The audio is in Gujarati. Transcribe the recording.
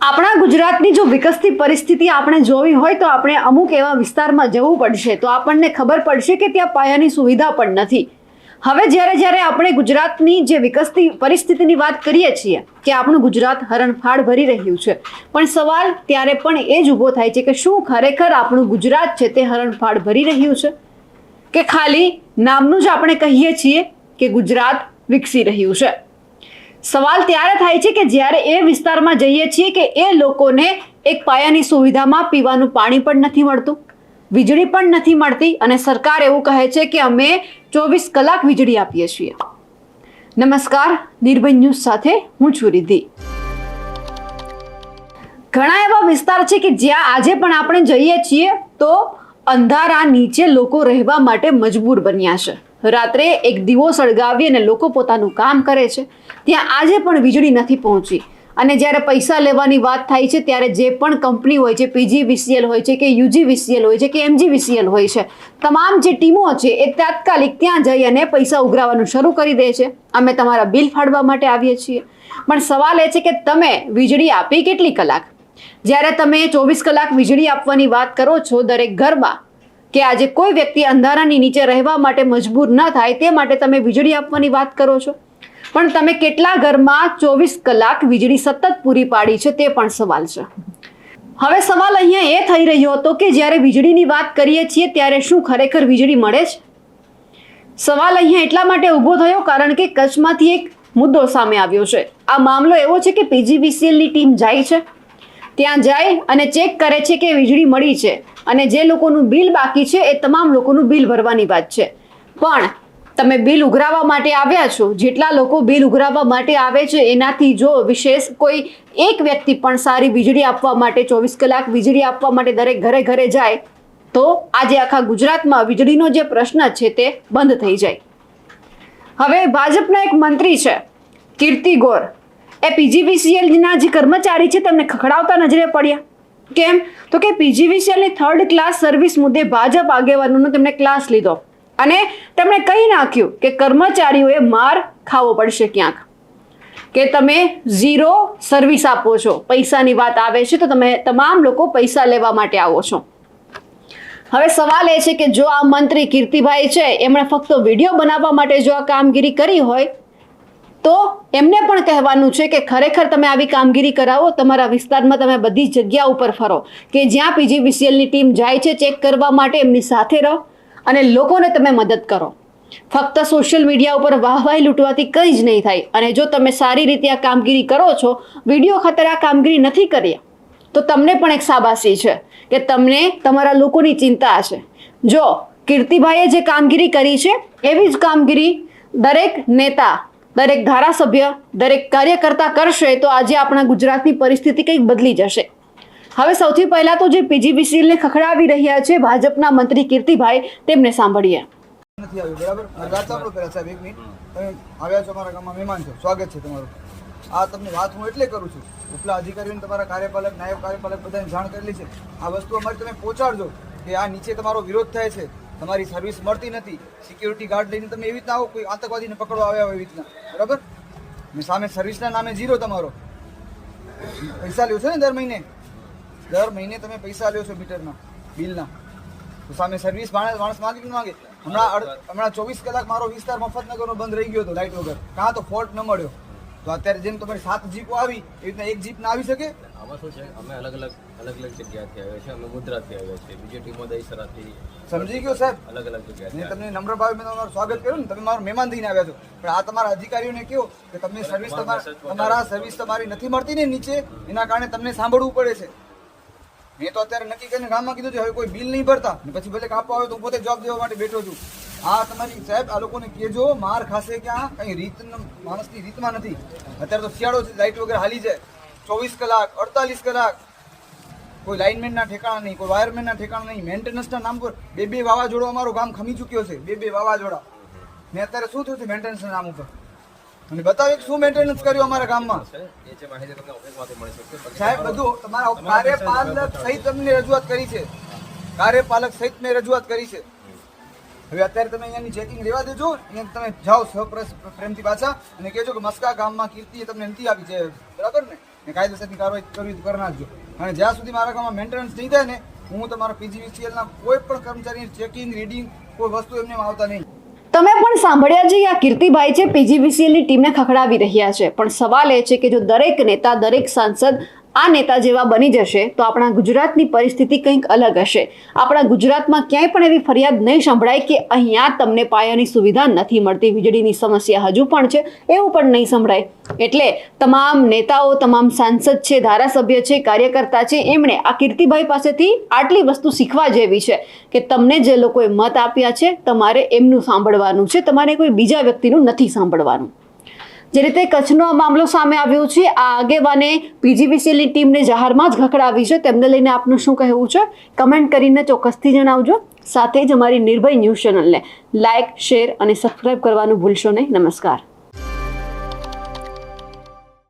આપણા ગુજરાતની જો વિકસતી પરિસ્થિતિ આપણે જોવી હોય તો આપણે અમુક એવા વિસ્તારમાં જવું પડશે. તો આપણને ખબર પડશે કે ત્યાં પાયાની સુવિધા પણ નથી. હવે જ્યારે જ્યારે આપણે ગુજરાતની જે વિકસતી પરિસ્થિતિની વાત કરીએ છીએ કે આપણું ગુજરાત હરણફાળ ભરી રહ્યું છે. પણ સવાલ ત્યારે પણ એ જ ઊભો થાય છે કે શું ખરેખર આપણું ગુજરાત છે તે હરણફાળ ભરી રહ્યું છે? કે ખાલી નામનું જ આપણે કહીએ છીએ કે ગુજરાત વિકસી રહ્યું છે? સવાલ ત્યારે થાય છે કે જ્યારે એ વિસ્તારમાં જઈએ છીએ કે એ લોકોને એક પાયાની સુવિધામાં પીવાનું પાણી પણ નથી મળતું, વીજળી પણ નથી મળતી અને સરકાર એવું કહે છે કે અમે ચોવીસ કલાક વીજળી આપીએ છીએ. નમસ્કાર, નિર્ભય ન્યૂઝ સાથે હું છું રિધિ ઘણા એવા વિસ્તાર છે કે જ્યાં આજે પણ આપણે જઈએ છીએ તો અંધારા નીચે લોકો રહેવા માટે મજબૂર બન્યા છે. રાત્રે એક દીવો સળગાવી અને લોકો પોતાનું કામ કરે છે. ત્યાં આજે પણ વીજળી નથી પહોંચી. અને જ્યારે પૈસા લેવાની વાત થાય છે, ત્યારે જે પણ કંપની હોય છે પીજી વીસીએલ હોય છે કે યુજી વીસીએલ હોય છે કે એમજી વીસીએલ હોય છે, તમામ જે ટીમો છે એ તાત્કાલિક ત્યાં જઈ અને પૈસા ઉઘરાવવાનું શરૂ કરી દે છે. અમે તમારા બિલ ફાડવા માટે આવીએ છીએ. પણ સવાલ એ છે કે તમે વીજળી આપી કેટલી કલાક? જ્યારે તમે ચોવીસ કલાક વીજળી આપવાની વાત કરો છો દરેક ઘરમાં કે આજે કોઈ વ્યક્તિ અંધારાની નીચે રહેવા માટે મજબૂર ન થાય, તે માટે તમે વીજળી આપવાની વાત કરો છો? પણ તમે કેટલા ઘરમાં ચોવીસ કલાક વીજળી સતત પૂરી પાડી છે તે પણ સવાલ છે. હવે સવાલ અહીંયા એ થઈ રહ્યો હતો કે જ્યારે વીજળીની વાત કરીએ છીએ, ત્યારે શું ખરેખર વીજળી મળે છે? સવાલ અહીંયા એટલા માટે ઊભો થયો કારણ કે કચ્છમાંથી એક મુદ્દો સામે આવ્યો છે. આ મામલો એવો છે કે પીજીવીસીએલની ટીમ જાય છે. ત્યાં જાય અને ચેક કરે છે કે વીજળી મળી છે. અને જે લોકોનું બિલ બાકી છે એ તમામ લોકોનું બિલ ભરવાની વાત છે. પણ તમે બિલ ઉઘરાવવા માટે આવ્યા છો, જેટલા લોકો બિલ ઉઘરાવવા માટે આવે છે, એનાથી જો વિશેષ કોઈ એક વ્યક્તિ પણ સારી વીજળી આપવા માટે, ચોવીસ કલાક વીજળી આપવા માટે દરેક ઘરે ઘરે જાય, તો આજે આખા ગુજરાતમાં વીજળીનો જે પ્રશ્ન છે તે બંધ થઈ જાય. હવે ભાજપના એક મંત્રી છે, કીર્તિ ગોર. એ પીજીવીસીએલના જે કર્મચારી છે તેમને ખખડાવતા નજરે પડ્યા. કેમ? તો કે પીજીવીસીએલની થર્ડ ક્લાસ સર્વિસ મુદ્દે ભાજપ આગેવાનોનો તેમણે ક્લાસ લીધો. અને તેમણે કહી નાખ્યું કે કર્મચારીઓએ માર ખાવો પડશે ક્યાંક. કે તમે ઝીરો સર્વિસ આપો છો. પૈસાની વાત આવે છે તો તમે તમામ લોકો પૈસા લેવા માટે આવો છો. હવે સવાલ એ છે કે જો આ મંત્રી કીર્તિભાઈ છે, એમણે ફક્ત વીડિયો બનાવવા માટે જો આ કામગીરી કરી હોય તો એમને પણ કહેવાનું છે કે ખરેખર તમે આવી કામગીરી કરાવો, તમારા વિસ્તારમાં તમે બધી જગ્યા ઉપર ફરો. કે જ્યાં પીજીવીસીએલની ટીમ જાય છે, ચેક કરવા માટે એમની સાથે રહો અને લોકોને તમે મદદ કરો. ફક્ત સોશિયલ મીડિયા ઉપર વાહવાહી લૂંટવાથી કંઈ જ નહીં થાય. અને જો તમે સારી રીતે આ કામગીરી કરો છો, વીડિયો ખાતર આ કામગીરી નથી કરી તો તમને પણ એક શાબાશી છે કે તમને તમારા લોકોની ચિંતા છે જો કીર્તિભાઈએ જે કામગીરી કરી છે, એવી જ કામગીરી દરેક નેતા દરેક ધારાસભ્ય, દરેક કાર્યકર્તા કરશે તો આજે આપણા ગુજરાતની પરિસ્થિતિ કંઈક બદલી જશે. હવે સૌથી પહેલા તો જે પીજીવીસીએલને ખખડાવી રહ્યા છે ભાજપના મંત્રી કીર્તિભાઈ, તેમને સાંભળીએ. નથી આવ્યું, બરાબર? વાત સાંભળો પહેલા સાહેબ છો અમારા ગામમાં, મહેમાન છો. સ્વાગત છે તમારું. આ તમને વાત હું એટલે કરું છું. ઉપલા અધિકારીઓને તમારા કાર્યપાલક, નાયબ કાર્યપાલક બધાને જાણ કરેલી છે. આ વસ્તુ અમારી તમે પહોંચાડજો કે આ નીચે તમારો વિરોધ થાય છે. તમારી સર્વિસ મળતી નથી. સિક્યુરિટી ગાર્ડ લઈને તમે એવી રીતના આવો, કોઈ આતંકવાદીને પકડવા આવ્યા હોય એવી રીતના. બરાબર? ને સામે સર્વિસના નામે ઝીરો તમારો. પૈસા લ્યો છો ને દર મહિને? દર મહિને તમે પૈસા લ્યો છો મીટરના બિલના. તો સામે સર્વિસ માણસ માણસ માંગી માંગે? હમણાં હમણાં ચોવીસ કલાક મારો વિસ્તાર મફતનગરનો બંધ રહી ગયો હતો, લાઇટ વગર. કાં તો ફોલ્ટ ન મળ્યો. તો અત્યારે જેમ તમારી સાત જીપો આવી, એવી રીતના એક જીપ ના આવી શકે? આમાં શું છે અમે અલગ અલગ અલગ અલગ જગ્યાથી આવ્યા છે અમે મુદ્રાથી આવ્યા છીએ બીજી ટીમો દહીસરાથી સમજી ગયો સાહેબ? અલગ અલગ જગ્યાથી તમને નમ્ર ભાવે મેં તમારું સ્વાગત કર્યું ને તમે મારો મહેમાન થઈને આવ્યા છો. પણ આ તમારા અધિકારીઓને કહો કે તમને સર્વિસ તમારા તમારા સર્વિસ તમારી નથી મળતી ને નીચે એના કારણે તમને સાંભળવું પડે છે. મેં તો અત્યારે નક્કી કરીને ગામમાં કીધું છે હવે કોઈ બિલ નહીં ભરતા. ને પછી ભલે કાપવા આવે તો હું પોતે જવાબ દેવા માટે બેઠો છું. આ તમારી સાહેબ આ લોકોને કહેજો માર ખાશે ક્યાં કઈ રીત માણસની રીતમાં નથી. અત્યારે તો શિયાળો છે લાઇટ વગર હાલી જાય. ચોવીસ કલાક, અડતાલીસ કલાક. કોઈ લાઇનમેનના ઠેકાણા નહીં, કોઈ વાયરમેનના ઠેકાણા નહીં. મેન્ટેનન્સના નામ પર બે બે વાવાઝોડો અમારું ગામ ખમી ચૂક્યો છે બે બે વાવાઝોડા. ને અત્યારે શું થયું છે મેન્ટેનન્સના નામ ઉપર? અને બતાવે શું મેન્ટેનન્સ કર્યું અમારા ગામમાં? સાહેબ, બધું તમારા કાર્યપાલક સહિત તમને રજૂઆત કરી છે. કાર્યપાલક સહિત મેં રજૂઆત કરી છે. હવે અત્યારે તમે અહીંયાની ચેકિંગ રેવા દેજો. અહીંયા તમે જાઓ સહપ્રસ પ્રેમથી પાછા અને કહેજો કે મસ્કા ગામમાં કીર્તિએ તમને નથી આપી છે. બરાબર ને? ને કાયદેસરની કાર્યવાહી કરવી કરી નાખજો. અને જ્યાં સુધી મારા ગામમાં મેન્ટેનન્સ નહીં થાય ને, હું તમારા પીજીવીસીએલના કોઈ પણ કર્મચારીની ચેકિંગ રીડિંગ કોઈ વસ્તુ એમને આવતા નહીં. તમે પણ સાંભળ્યા છે, આ કીર્તિભાઈ છે પીજીવીસીએલની ટીમને ખખડાવી રહ્યા છે. પણ સવાલ એ છે કે જો દરેક નેતા, દરેક સાંસદ આ નેતા જેવા બની જશે તો આપણા ગુજરાતની પરિસ્થિતિ કંઈક અલગ હશે. આપણા ગુજરાતમાં ક્યાંય પણ એવી ફરિયાદ નહીં સંભળાય કે અહીંયા તમને પાયાની સુવિધા નથી મળતી. વીજળીની સમસ્યા હજુ પણ છે, એવું પણ નહીં સંભળાય. એટલે તમામ નેતાઓ, તમામ સાંસદ છે, ધારાસભ્ય છે, કાર્યકર્તા છે, એમણે આ કીર્તિભાઈ પાસેથી આટલી વસ્તુ શીખવા જેવી છે કે તમને જે લોકોએ મત આપ્યા છે, તમારે એમનું સાંભળવાનું છે, તમારે કોઈ બીજા વ્યક્તિનું નથી સાંભળવાનું. જે રીતે કચ્છનો આ મામલો સામે આવ્યો છે, આ આગેવાને પીજીવીસીએલની ટીમને જાહેરમાં જ ઘકડાવી છે. તેમને લઈને આપનું શું કહેવું છે? કમેન્ટ કરીને ચોક્કસથી જણાવજો. સાથે જ અમારી નિર્ભય ન્યૂઝ ચેનલને લાઇક શેર અને સબસ્ક્રાઇબ કરવાનું ભૂલશો નહીં. નમસ્કાર.